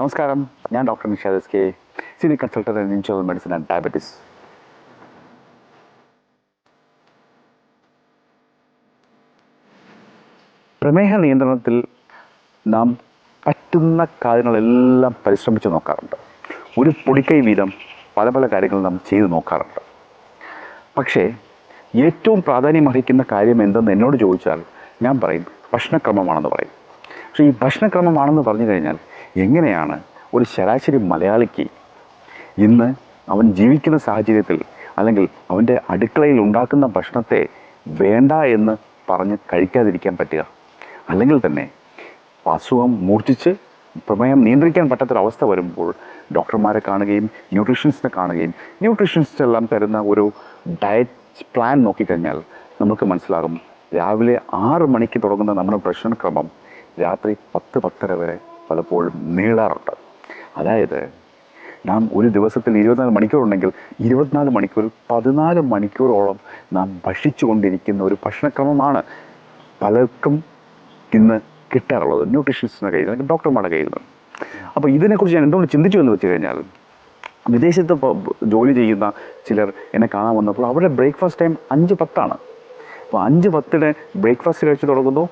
നമസ്കാരം. ഞാൻ doctor Nishad S K senior consultant in ഇൻഷുറൽ medicine and diabetes പ്രമേഹ നിയന്ത്രണത്തിൽ നാം പറ്റുന്ന കാര്യങ്ങളെല്ലാം പരിശ്രമിച്ച് നോക്കാറുണ്ട്. ഒരു പൊടിക്കൈ വീതം പല പല കാര്യങ്ങൾ നാം ചെയ്തു നോക്കാറുണ്ട്. പക്ഷേ ഏറ്റവും പ്രാധാന്യം അർഹിക്കുന്ന കാര്യം എന്തെന്ന് എന്നോട് ചോദിച്ചാൽ ഞാൻ പറയും ഭക്ഷണക്രമമാണെന്ന് പറയും. പക്ഷേ ഈ ഭക്ഷണക്രമമാണെന്ന് പറഞ്ഞു കഴിഞ്ഞാൽ എങ്ങനെയാണ് ഒരു ശരാശരി മലയാളിക്ക് ഇന്ന് അവൻ ജീവിക്കുന്ന സാഹചര്യത്തിൽ അല്ലെങ്കിൽ അവന്റെ അടുക്കളയിൽ ഉണ്ടാക്കുന്ന ഭക്ഷണത്തെ വേണ്ട എന്ന് പറഞ്ഞ് കഴിക്കാതിരിക്കാൻ പറ്റുക? അല്ലെങ്കിൽ തന്നെ അസുഖം മൂർച്ഛിച്ച് പ്രമേയം നിയന്ത്രിക്കാൻ പറ്റാത്തൊരവസ്ഥ വരുമ്പോൾ ഡോക്ടർമാരെ കാണുകയും ന്യൂട്രീഷ്യൻസിനെ കാണുകയും ന്യൂട്രീഷനിസ്റ്റ് എല്ലാം തരുന്ന ഒരു ഡയറ്റ് പ്ലാൻ നോക്കിക്കഴിഞ്ഞാൽ നമുക്ക് മനസ്സിലാകും രാവിലെ ആറ് മണിക്ക് തുടങ്ങുന്ന നമ്മുടെ ഭക്ഷണക്രമം രാത്രി പത്ത് പത്തര വരെ പലപ്പോഴും നീളാറുണ്ട്. അതായത് നാം ഒരു ദിവസത്തിൽ ഇരുപത്തിനാല് മണിക്കൂറുണ്ടെങ്കിൽ ഇരുപത്തിനാല് മണിക്കൂർ പതിനാല് മണിക്കൂറോളം നാം ഭക്ഷിച്ചുകൊണ്ടിരിക്കുന്ന ഒരു ഭക്ഷണക്രമമാണ് പലർക്കും ഇന്ന് കിട്ടാറുള്ളത്. ന്യൂട്രീഷനിസ്റ്റിന്റെ കയ്യിൽ അല്ലെങ്കിൽ ഡോക്ടർമാരുടെ കയ്യിൽ നിന്ന് അപ്പോൾ ഇതിനെക്കുറിച്ച് ഞാൻ എന്തുകൊണ്ട് ചിന്തിച്ചു എന്ന് വെച്ച് കഴിഞ്ഞാൽ വിദേശത്ത് ജോലി ചെയ്യുന്ന ചിലർ എന്നെ കാണാൻ വന്നപ്പോൾ അവരുടെ ബ്രേക്ക്ഫാസ്റ്റ് ടൈം അഞ്ച് പത്താണ്. അപ്പോൾ അഞ്ച് പത്തിന് ബ്രേക്ക്ഫാസ്റ്റ് കഴിച്ച് തുടങ്ങുന്നു.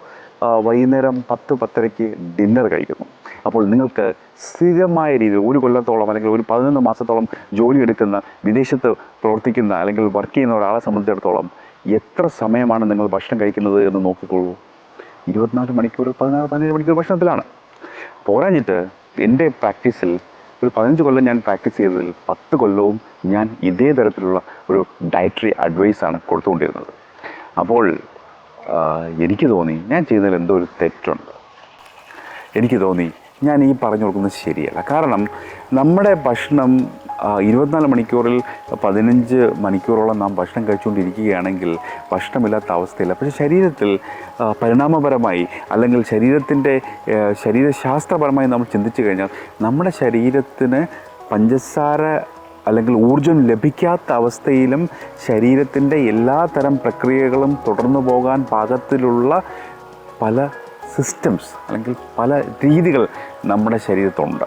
വൈകുന്നേരം പത്ത് പത്തരയ്ക്ക് ഡിന്നർ കഴിക്കുന്നു. അപ്പോൾ നിങ്ങൾക്ക് സ്ഥിരമായ രീതിയിൽ ഒരു കൊല്ലത്തോളം അല്ലെങ്കിൽ ഒരു പതിനൊന്ന് മാസത്തോളം ജോലി എടുക്കുന്ന വിദേശത്ത് പ്രവർത്തിക്കുന്ന അല്ലെങ്കിൽ വർക്ക് ചെയ്യുന്ന ഒരാളെ സംബന്ധിച്ചിടത്തോളം എത്ര സമയമാണ് നിങ്ങൾ ഭക്ഷണം കഴിക്കുന്നത് എന്ന് നോക്കിക്കോളൂ. ഇരുപത്തിനാല് മണിക്കൂർ പതിനാറ് പതിനേഴ് മണിക്കൂർ ഭക്ഷണത്തിലാണ്. പോരാഞ്ഞിട്ട് എന്റെ പ്രാക്ടീസിൽ ഒരു പതിനഞ്ച് കൊല്ലം ഞാൻ പ്രാക്ടീസ് ചെയ്തതിൽ പത്ത് കൊല്ലവും ഞാൻ ഇതേ തരത്തിലുള്ള ഒരു ഡയറ്ററി അഡ്വൈസാണ് കൊടുത്തുകൊണ്ടിരുന്നത്. അപ്പോൾ എനിക്ക് തോന്നി ഞാൻ ചെയ്യുന്നതിൽ എന്തോ ഒരു തെറ്റുണ്ട്. എനിക്ക് തോന്നി ഞാൻ ഈ പറഞ്ഞു കൊടുക്കുന്നത് ശരിയല്ല. കാരണം നമ്മുടെ ഭക്ഷണം ഇരുപത്തിനാല് മണിക്കൂറിൽ പതിനഞ്ച് മണിക്കൂറോളം നാം ഭക്ഷണം കഴിച്ചുകൊണ്ടിരിക്കുകയാണെങ്കിൽ ഭക്ഷണമില്ലാത്ത അവസ്ഥയില്ല. പക്ഷേ ശരീരത്തിൽ പരിണാമപരമായി അല്ലെങ്കിൽ ശരീരത്തിന്റെ ശരീരശാസ്ത്രപരമായി നമ്മൾ ചിന്തിച്ചു കഴിഞ്ഞാൽ നമ്മുടെ ശരീരത്തിന് പഞ്ചസാര അല്ലെങ്കിൽ ഊർജം ലഭിക്കാത്ത അവസ്ഥയിലും ശരീരത്തിന്റെ എല്ലാ തരം പ്രക്രിയകളും തുടർന്നു പോകാൻ പാകത്തിലുള്ള പല സിസ്റ്റംസ് അല്ലെങ്കിൽ പല രീതികൾ നമ്മുടെ ശരീരത്തുണ്ട്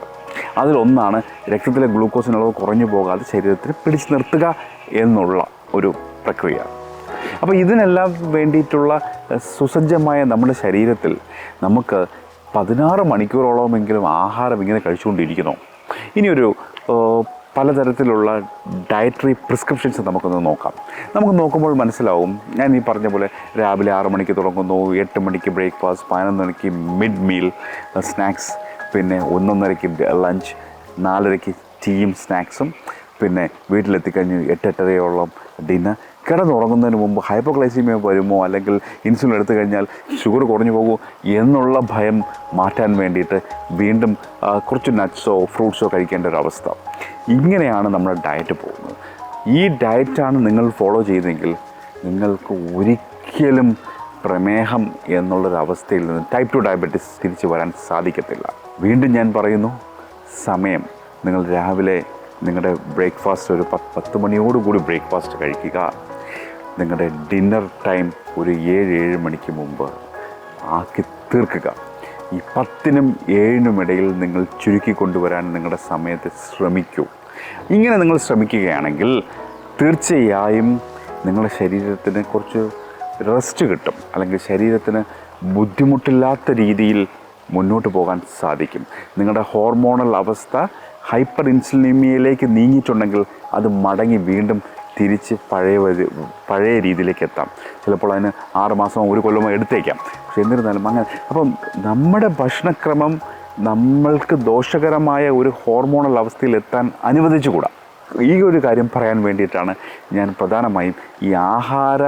അതിലൊന്നാണ് രക്തത്തിലെ ഗ്ലൂക്കോസിന് അളവ് കുറഞ്ഞു പോകാതെ ശരീരത്തിന് പിടിച്ചു നിർത്തുക എന്നുള്ള ഒരു പ്രക്രിയ. അപ്പോൾ ഇതിനെല്ലാം വേണ്ടിയിട്ടുള്ള സുസജ്ജമായ നമ്മുടെ ശരീരത്തിൽ നമുക്ക് പതിനാറ് മണിക്കൂറോളമെങ്കിലും ആഹാരം ഇങ്ങനെ കഴിച്ചുകൊണ്ടിരിക്കുന്നു. ഇനിയൊരു പലതരത്തിലുള്ള ഡയറ്ററി പ്രിസ്ക്രിപ്ഷൻസ് നമുക്കൊന്ന് നോക്കാം. നമുക്ക് നോക്കുമ്പോൾ മനസ്സിലാവും ഞാൻ ഈ പറഞ്ഞ പോലെ രാവിലെ ആറ് മണിക്ക് തുടങ്ങുന്നു എട്ട് മണിക്ക് ബ്രേക്ക്ഫാസ്റ്റ് പതിനൊന്ന് മണിക്ക് മിഡ് മീൽ സ്നാക്സ് പിന്നെ ഒന്നൊന്നരയ്ക്ക് ലഞ്ച് നാലരയ്ക്ക് ടീയും സ്നാക്സും പിന്നെ വീട്ടിലെത്തിക്കഴിഞ്ഞ് എട്ടെട്ടരയോളം ഡിന്നർ കിടന്നുറങ്ങുന്നതിന് മുമ്പ് ഹൈപ്പോഗ്ലൈസീമിയ വരുമോ അല്ലെങ്കിൽ ഇൻസുലിൻ എടുത്തു കഴിഞ്ഞാൽ ഷുഗർ കുറഞ്ഞു പോകുമോ എന്നുള്ള ഭയം മാറ്റാൻ വേണ്ടിയിട്ട് വീണ്ടും ആ, കുറച്ച് നട്ട്സോ ഫ്രൂട്ട്സോ കഴിക്കേണ്ട ഒരു അവസ്ഥ. ഇങ്ങനെയാണ് നമ്മുടെ ഡയറ്റ് പോകുന്നത്. ഈ ഡയറ്റാണ് നിങ്ങൾ ഫോളോ ചെയ്തെങ്കിൽ നിങ്ങൾക്ക് ഒരിക്കലും പ്രമേഹം എന്നുള്ളൊരവസ്ഥയിൽ നിന്ന് ടൈപ്പ് ടു ഡയബറ്റിസ് തിരിച്ചു വരാൻ സാധിക്കത്തില്ല. വീണ്ടും ഞാൻ പറയുന്നു സമയം. നിങ്ങൾ രാവിലെ നിങ്ങളുടെ ബ്രേക്ക്ഫാസ്റ്റ് ഒരു പത്ത് പത്ത് മണിയോടുകൂടി ബ്രേക്ക്ഫാസ്റ്റ് കഴിക്കുക. നിങ്ങളുടെ ഡിന്നർ ടൈം ഒരു ഏഴ് ഏഴ് മണിക്ക് മുമ്പ് ആക്കി തീർക്കുക. ഈ പത്തിനും ഏഴിനും ഇടയിൽ നിങ്ങൾ ചുരുക്കി കൊണ്ടുവരാൻ നിങ്ങളുടെ സമയത്ത് ശ്രമിക്കൂ. ഇങ്ങനെ നിങ്ങൾ ശ്രമിക്കുകയാണെങ്കിൽ തീർച്ചയായും നിങ്ങളുടെ ശരീരത്തിന് കുറച്ച് റെസ്റ്റ് കിട്ടും. അല്ലെങ്കിൽ ശരീരത്തിന് ബുദ്ധിമുട്ടില്ലാത്ത രീതിയിൽ മുന്നോട്ട് പോകാൻ സാധിക്കും. നിങ്ങളുടെ ഹോർമോണൽ അവസ്ഥ ഹൈപ്പർ ഇൻസുലിമിയയിലേക്ക് നീങ്ങിയിട്ടുണ്ടെങ്കിൽ അത് മടങ്ങി വീണ്ടും തിരിച്ച് പഴയ പഴയ രീതിയിലേക്ക് എത്താം. ചിലപ്പോൾ അതിന് ആറ് മാസമോ ഒരു കൊല്ലമോ എടുത്തേക്കാം. പക്ഷെ എന്നിരുന്നാലും അങ്ങനെ. അപ്പം നമ്മുടെ ഭക്ഷണക്രമം നമ്മൾക്ക് ദോഷകരമായ ഒരു ഹോർമോണൽ അവസ്ഥയിൽ എത്താൻ അനുവദിച്ചുകൂടാ? ഈ ഒരു കാര്യം പറയാൻ വേണ്ടിയിട്ടാണ് ഞാൻ പ്രധാനമായും ഈ ആഹാര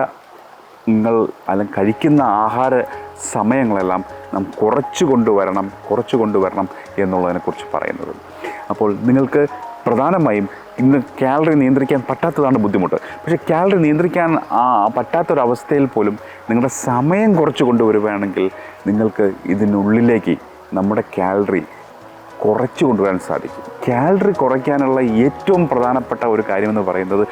നിങ്ങൾ അല്ലെങ്കിൽ കഴിക്കുന്ന ആഹാര സമയങ്ങളെല്ലാം നാം കുറച്ച് കൊണ്ടുവരണം കുറച്ച് കൊണ്ടുവരണം എന്നുള്ളതിനെക്കുറിച്ച് പറയുന്നത്. അപ്പോൾ നിങ്ങൾക്ക് പ്രധാനമായും ഇന്ന് കാലറി നിയന്ത്രിക്കാൻ പറ്റാത്തതാണ് ബുദ്ധിമുട്ട്. പക്ഷേ കാലറി നിയന്ത്രിക്കാൻ ആ പറ്റാത്തൊരവസ്ഥയിൽ പോലും നിങ്ങളുടെ സമയം കുറച്ച് കൊണ്ടുവരുവാണെങ്കിൽ നിങ്ങൾക്ക് ഇതിനുള്ളിലേക്ക് നമ്മുടെ കാലറി കുറച്ച് കൊണ്ടുവരാൻ സാധിക്കും. കാലറി കുറയ്ക്കാനുള്ള ഏറ്റവും പ്രധാനപ്പെട്ട ഒരു കാര്യമെന്ന് പറയുന്നത്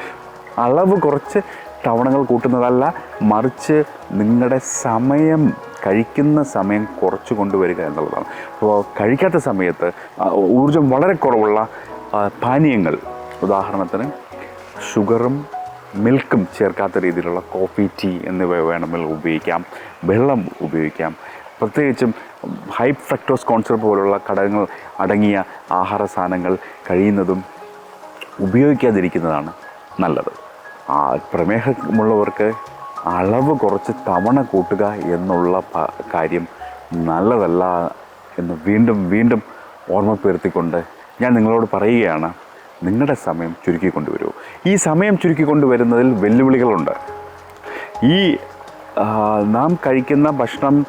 അളവ് കുറച്ച് തവണകൾ കൂട്ടുന്നതല്ല മറിച്ച് നിങ്ങളുടെ സമയം കഴിക്കുന്ന സമയം കുറച്ച് കൊണ്ടുവരിക എന്നുള്ളതാണ്. അപ്പോൾ കഴിക്കാത്ത സമയത്ത് ഊർജം വളരെ കുറവുള്ള പാനീയങ്ങൾ ഉദാഹരണത്തിന് ഷുഗറും മിൽക്കും ചേർക്കാത്ത രീതിയിലുള്ള കോഫി ടീ എന്നിവ വേണമെങ്കിൽ ഉപയോഗിക്കാം. വെള്ളം ഉപയോഗിക്കാം. പ്രത്യേകിച്ചും ഹൈ ഫ്രക്ടോസ് കോൺസർ പോലുള്ള ഘടകങ്ങൾ അടങ്ങിയ ആഹാര സാധനങ്ങൾ കഴിയുന്നതും ഉപയോഗിക്കാതിരിക്കുന്നതാണ് നല്ലത്. പ്രമേഹമുള്ളവർക്ക് അളവ് കുറച്ച് തവണ കൂട്ടുക എന്നുള്ള കാര്യം നല്ലതല്ല എന്ന് വീണ്ടും വീണ്ടും ഓർമ്മപ്പെടുത്തിക്കൊണ്ട് ഞാൻ നിങ്ങളോട് പറയുകയാണ്. നിങ്ങളുടെ സമയം ചുരുക്കിക്കൊണ്ടുവരൂ ഈ സമയം ചുരുക്കിക്കൊണ്ടുവരുന്നതിൽ വെല്ലുവിളികളുണ്ട്. ഈ നാം കഴിക്കുന്ന ഭക്ഷണം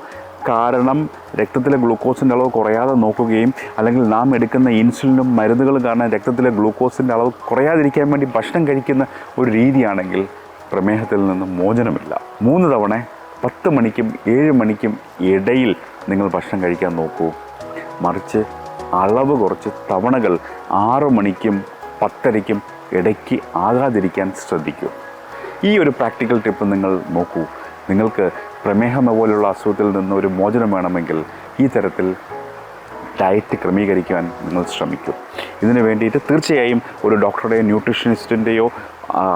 കാരണം രക്തത്തിലെ ഗ്ലൂക്കോസിന്റെ അളവ് കുറയാതെ നോക്കുകയും അല്ലെങ്കിൽ നാം എടുക്കുന്ന ഇൻസുലിനും മരുന്നുകളും കാരണം രക്തത്തിലെ ഗ്ലൂക്കോസിന്റെ അളവ് കുറയാതിരിക്കാൻ വേണ്ടി ഭക്ഷണം കഴിക്കുന്ന ഒരു രീതിയാണെങ്കിൽ പ്രമേഹത്തിൽ നിന്ന് മോചനമില്ല. മൂന്ന് തവണ പത്ത് മണിക്കും ഏഴ് മണിക്കും ഇടയിൽ നിങ്ങൾ ഭക്ഷണം കഴിക്കാൻ നോക്കൂ. മറിച്ച് അളവ് കുറച്ച് തവണകൾ ആറു മണിക്കും പത്തരയ്ക്കും ഇടയ്ക്ക് ആകാതിരിക്കാൻ ശ്രദ്ധിക്കൂ. ഈ ഒരു പ്രാക്ടിക്കൽ ടിപ്പ് നിങ്ങൾ നോക്കൂ. നിങ്ങൾക്ക് പ്രമേഹം പോലുള്ള അസുഖത്തിൽ നിന്ന് ഒരു മോചനം വേണമെങ്കിൽ ഈ തരത്തിൽ ഡയറ്റ് ക്രമീകരിക്കുവാൻ നിങ്ങൾ ശ്രമിക്കും. ഇതിനു വേണ്ടിയിട്ട് തീർച്ചയായും ഒരു ഡോക്ടറുടെയോ ന്യൂട്രീഷനിസ്റ്റിന്റെയോ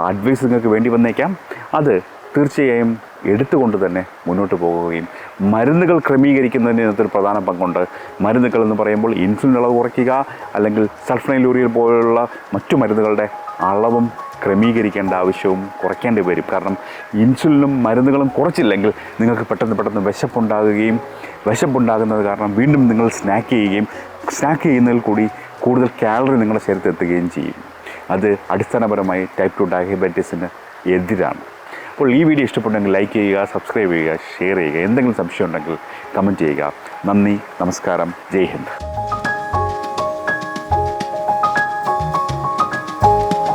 അഡ്വൈസ് നിങ്ങൾക്ക് വേണ്ടി വന്നേക്കാം. അത് തീർച്ചയായും എടുത്തുകൊണ്ട് തന്നെ മുന്നോട്ട് പോകുകയും മരുന്നുകൾ ക്രമീകരിക്കുന്നതിന് ഇതിനകത്തൊരു പ്രധാന പങ്കുണ്ട്. മരുന്നുകൾ എന്ന് പറയുമ്പോൾ ഇൻസുലിൻ അളവ് കുറയ്ക്കുക അല്ലെങ്കിൽ സൾഫനൈലൂറിയൽ പോലുള്ള മറ്റു മരുന്നുകളുടെ അളവും ക്രമീകരിക്കേണ്ട ആവശ്യവും കുറയ്ക്കേണ്ടി വരും. കാരണം ഇൻസുലിനും മരുന്നുകളും കുറച്ചില്ലെങ്കിൽ നിങ്ങൾക്ക് പെട്ടെന്ന് പെട്ടെന്ന് വിശപ്പുണ്ടാകുകയും വിശപ്പുണ്ടാകുന്നത് കാരണം വീണ്ടും നിങ്ങൾ സ്നാക്ക് ചെയ്യുകയും സ്നാക്ക് ചെയ്യുന്നതിൽ കൂടി കൂടുതൽ കാലറി നിങ്ങളുടെ ശരീരത്തിൽ എത്തുകയും ചെയ്യും. അത് അടിസ്ഥാനപരമായി ടൈപ്പ് ടു ഡയബറ്റീസിന് എതിരാണ്. അപ്പോൾ ഈ വീഡിയോ ഇഷ്ടപ്പെട്ടെങ്കിൽ ലൈക്ക് ചെയ്യുക സബ്സ്ക്രൈബ് ചെയ്യുക ഷെയർ ചെയ്യുക എന്തെങ്കിലും സംശയം ഉണ്ടെങ്കിൽ കമന്റ് ചെയ്യുക. നന്ദി നമസ്കാരം ജയ് ഹിന്ദ്.